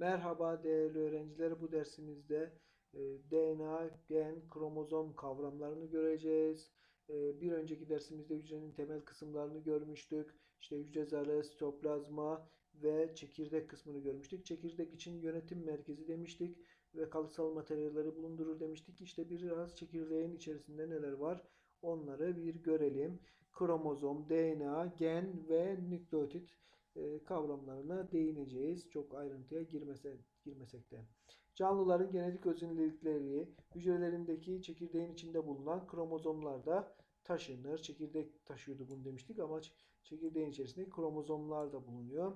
Merhaba değerli öğrenciler. Bu dersimizde e, DNA, gen, kromozom kavramlarını göreceğiz. E, bir önceki dersimizde hücrenin temel kısımlarını görmüştük. İşte hücre zarı, sitoplazma ve çekirdek kısmını görmüştük. Çekirdek için yönetim merkezi demiştik ve kalıtsal materyalleri bulundurur demiştik. İşte biraz çekirdeğin içerisinde neler var onları bir görelim. Kromozom, DNA, gen ve nükleotit kavramlarına değineceğiz. Çok ayrıntıya girmese, girmesek de. Canlıların genetik özellikleri hücrelerindeki çekirdeğin içinde bulunan kromozomlarda taşınır. Çekirdek taşıyordu bunu demiştik ama çekirdeğin içerisinde kromozomlar da bulunuyor.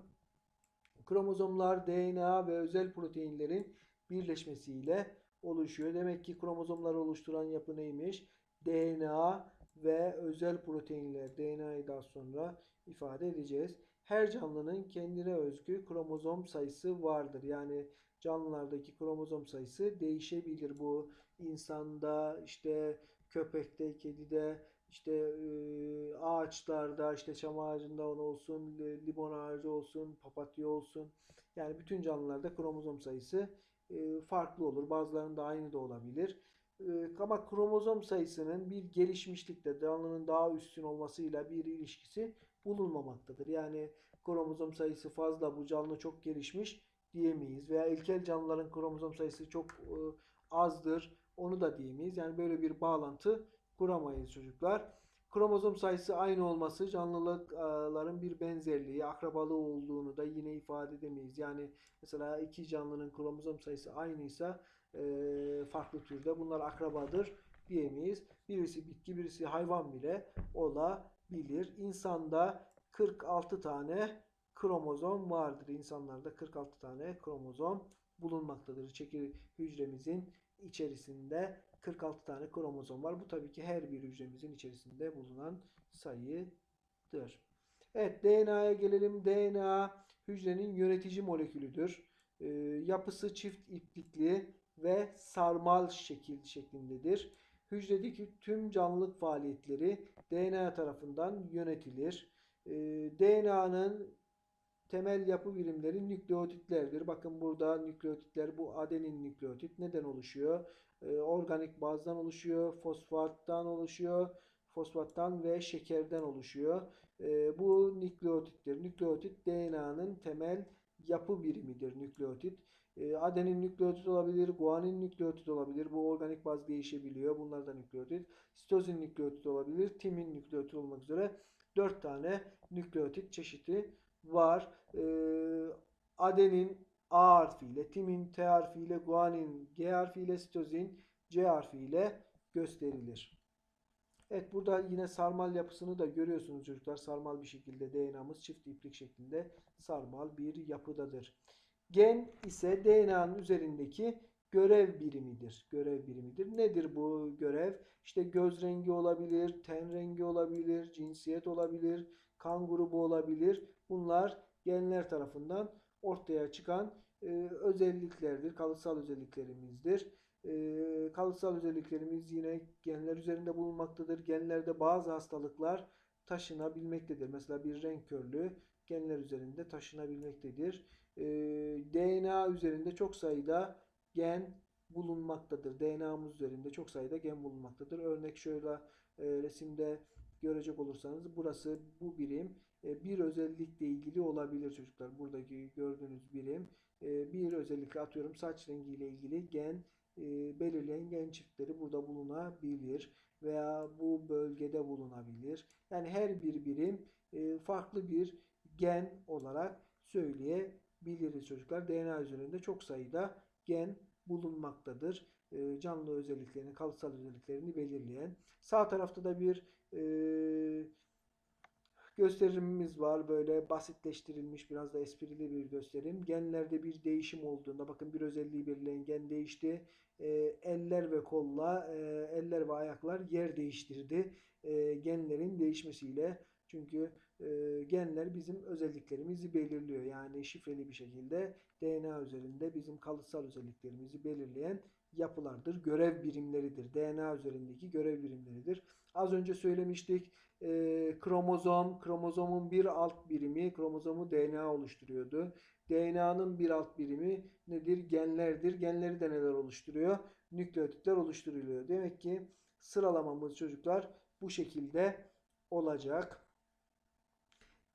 Kromozomlar DNA ve özel proteinlerin birleşmesiyle oluşuyor. Demek ki kromozomları oluşturan yapı neymiş? DNA ve özel proteinler. DNA'yı daha sonra ifade edeceğiz her canlının kendine özgü kromozom sayısı vardır. Yani canlılardaki kromozom sayısı değişebilir. Bu insanda, işte köpekte, kedide, işte e, ağaçlarda, işte çam ağacında olsun, limon ağacı olsun, papatya olsun. Yani bütün canlılarda kromozom sayısı e, farklı olur. Bazılarında aynı da olabilir. Ama kromozom sayısının bir gelişmişlikte canlının daha üstün olmasıyla bir ilişkisi bulunmamaktadır. Yani kromozom sayısı fazla bu canlı çok gelişmiş diyemeyiz. Veya ilkel canlıların kromozom sayısı çok e, azdır onu da diyemeyiz. Yani böyle bir bağlantı kuramayız çocuklar. Kromozom sayısı aynı olması canlıların bir benzerliği, akrabalığı olduğunu da yine ifade edemeyiz. Yani mesela iki canlının kromozom sayısı aynıysa e, farklı türde bunlar akrabadır diyemeyiz. Birisi bitki, birisi hayvan bile olabilir. İnsanda 46 tane kromozom vardır. İnsanlarda 46 tane kromozom bulunmaktadır. Çekir hücremizin içerisinde 46 tane kromozom var. Bu tabii ki her bir hücremizin içerisinde bulunan sayıdır. Evet DNA'ya gelelim. DNA hücrenin yönetici molekülüdür. E, yapısı çift iplikli ve sarmal şekil şeklindedir. Hücredeki tüm canlılık faaliyetleri DNA tarafından yönetilir. E, DNA'nın temel yapı birimleri nükleotitlerdir. Bakın burada nükleotitler bu adenin nükleotit neden oluşuyor? E, organik bazdan oluşuyor, fosfattan oluşuyor, fosfattan ve şekerden oluşuyor. E, bu nükleotittir. Nükleotit DNA'nın temel yapı birimidir nükleotit. E, adenin nükleotit olabilir, guanin nükleotit olabilir. Bu organik baz değişebiliyor. Bunlar da nükleotit. Sitozin nükleotit olabilir. Timin nükleotit olmak üzere 4 tane nükleotit çeşidi var. Ee, adenin A harfiyle, timin T harfiyle, guanin G harfiyle, sitozin C harfiyle gösterilir. Evet burada yine sarmal yapısını da görüyorsunuz çocuklar. Sarmal bir şekilde DNA'mız çift iplik şeklinde sarmal bir yapıdadır. Gen ise DNA'nın üzerindeki görev birimidir. Görev birimidir. Nedir bu görev? İşte göz rengi olabilir, ten rengi olabilir, cinsiyet olabilir, kan grubu olabilir. Bunlar genler tarafından ortaya çıkan e, özelliklerdir. Kalıtsal özelliklerimizdir. E, kalıtsal özelliklerimiz yine genler üzerinde bulunmaktadır. Genlerde bazı hastalıklar taşınabilmektedir. Mesela bir renk körlüğü genler üzerinde taşınabilmektedir. E, DNA üzerinde çok sayıda gen bulunmaktadır. DNA'mız üzerinde çok sayıda gen bulunmaktadır. Örnek şöyle e, resimde görecek olursanız burası bu birim e, bir özellikle ilgili olabilir çocuklar. Buradaki gördüğünüz birim e, bir özellikle atıyorum saç rengiyle ilgili gen belirleyen gen çiftleri burada bulunabilir veya bu bölgede bulunabilir. Yani her bir birim e, farklı bir gen olarak söyleyebiliriz çocuklar. DNA üzerinde çok sayıda gen bulunmaktadır. E, canlı özelliklerini, kalıtsal özelliklerini belirleyen. Sağ tarafta da bir e, gösterimimiz var. Böyle basitleştirilmiş biraz da esprili bir gösterim. Genlerde bir değişim olduğunda bakın bir özelliği belirleyen gen değişti. E, eller ve kolla, e, eller ve ayaklar yer değiştirdi. E, genlerin değişmesiyle. Çünkü e, genler bizim özelliklerimizi belirliyor. Yani şifreli bir şekilde DNA üzerinde bizim kalıtsal özelliklerimizi belirleyen yapılardır, görev birimleridir. DNA üzerindeki görev birimleridir. Az önce söylemiştik. E, kromozom, kromozomun bir alt birimi, kromozomu DNA oluşturuyordu. DNA'nın bir alt birimi nedir? Genlerdir. Genleri de neler oluşturuyor? Nükleotitler oluşturuluyor. Demek ki sıralamamız çocuklar bu şekilde olacak.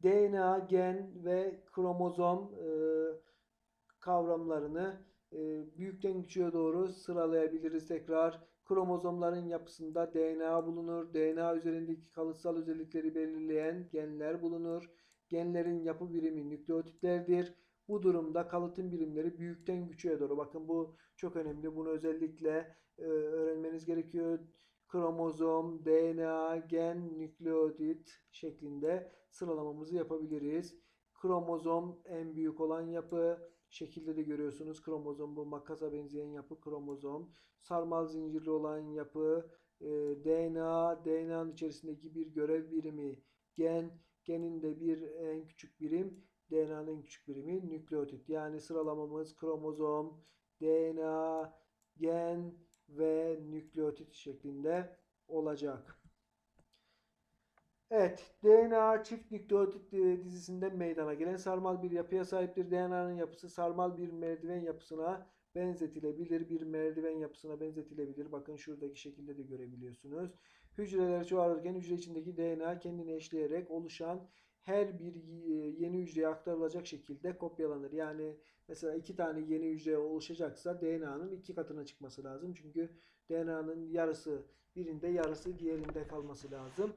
DNA, gen ve kromozom e, kavramlarını e, büyükten küçüğe doğru sıralayabiliriz tekrar. Kromozomların yapısında DNA bulunur. DNA üzerindeki kalıtsal özellikleri belirleyen genler bulunur. Genlerin yapı birimi nükleotitlerdir. Bu durumda kalıtım birimleri büyükten küçüğe doğru. Bakın bu çok önemli. Bunu özellikle e, öğrenmeniz gerekiyor. Kromozom, DNA, gen, nükleotit şeklinde sıralamamızı yapabiliriz. Kromozom en büyük olan yapı. Şekilde de görüyorsunuz kromozom bu makasa benzeyen yapı kromozom. Sarmal zincirli olan yapı e, DNA, DNA'nın içerisindeki bir görev birimi gen, genin de bir en küçük birim, DNA'nın en küçük birimi nükleotit. Yani sıralamamız kromozom, DNA, gen ve nükleotit şeklinde olacak. Evet, DNA çift nükleotit e, dizisinden meydana gelen sarmal bir yapıya sahiptir. DNA'nın yapısı sarmal bir merdiven yapısına benzetilebilir. Bir merdiven yapısına benzetilebilir. Bakın şuradaki şekilde de görebiliyorsunuz. Hücreler çoğalırken hücre içindeki DNA kendini eşleyerek oluşan her bir e, yeni hücreye aktarılacak şekilde kopyalanır. Yani mesela iki tane yeni hücre oluşacaksa DNA'nın iki katına çıkması lazım. Çünkü DNA'nın yarısı birinde yarısı diğerinde kalması lazım.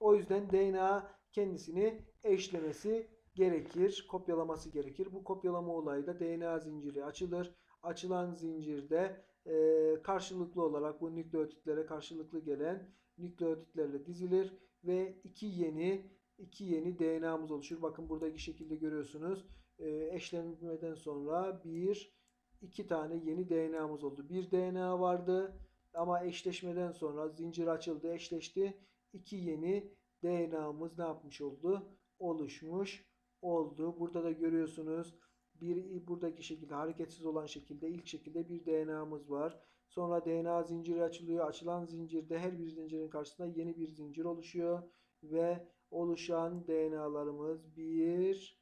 O yüzden DNA kendisini eşlemesi gerekir, kopyalaması gerekir. Bu kopyalama olayı da DNA zinciri açılır. Açılan zincirde e, karşılıklı olarak bu nükleotitlere karşılıklı gelen nükleotitlerle dizilir ve iki yeni iki yeni DNA'mız oluşur. Bakın buradaki şekilde görüyorsunuz. E, eşlenmeden sonra bir iki tane yeni DNA'mız oldu. Bir DNA vardı ama eşleşmeden sonra zincir açıldı, eşleşti iki yeni DNA'mız ne yapmış oldu? Oluşmuş oldu. Burada da görüyorsunuz bir buradaki şekilde hareketsiz olan şekilde ilk şekilde bir DNA'mız var. Sonra DNA zinciri açılıyor. Açılan zincirde her bir zincirin karşısında yeni bir zincir oluşuyor ve oluşan DNA'larımız bir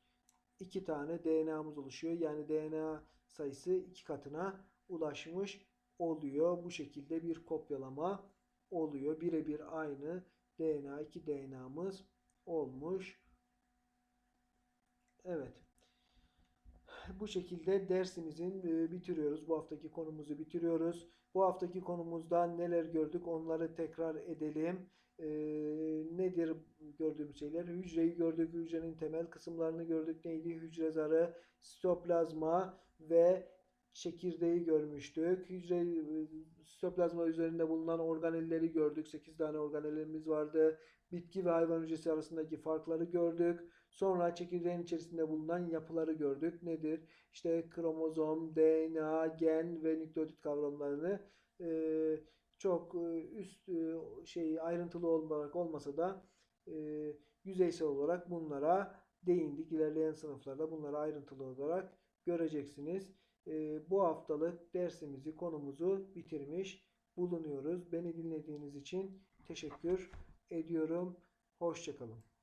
iki tane DNA'mız oluşuyor. Yani DNA sayısı iki katına ulaşmış oluyor. Bu şekilde bir kopyalama oluyor. Birebir aynı DNA 2 DNA'mız olmuş. Evet. Bu şekilde dersimizin e, bitiriyoruz. Bu haftaki konumuzu bitiriyoruz. Bu haftaki konumuzda neler gördük onları tekrar edelim. E, nedir gördüğümüz şeyler? Hücreyi gördük. Hücrenin temel kısımlarını gördük. Neydi? Hücre zarı, sitoplazma ve çekirdeği görmüştük. Hücre sitoplazma üzerinde bulunan organelleri gördük. 8 tane organellerimiz vardı. Bitki ve hayvan hücresi arasındaki farkları gördük. Sonra çekirdeğin içerisinde bulunan yapıları gördük. Nedir? İşte kromozom, DNA, gen ve nükleotit kavramlarını e, çok e, üst e, şey ayrıntılı olarak olmasa da yüzeysel olarak bunlara değindik. İlerleyen sınıflarda bunları ayrıntılı olarak göreceksiniz. E, bu haftalık dersimizi, konumuzu bitirmiş bulunuyoruz. Beni dinlediğiniz için teşekkür ediyorum. Hoşçakalın.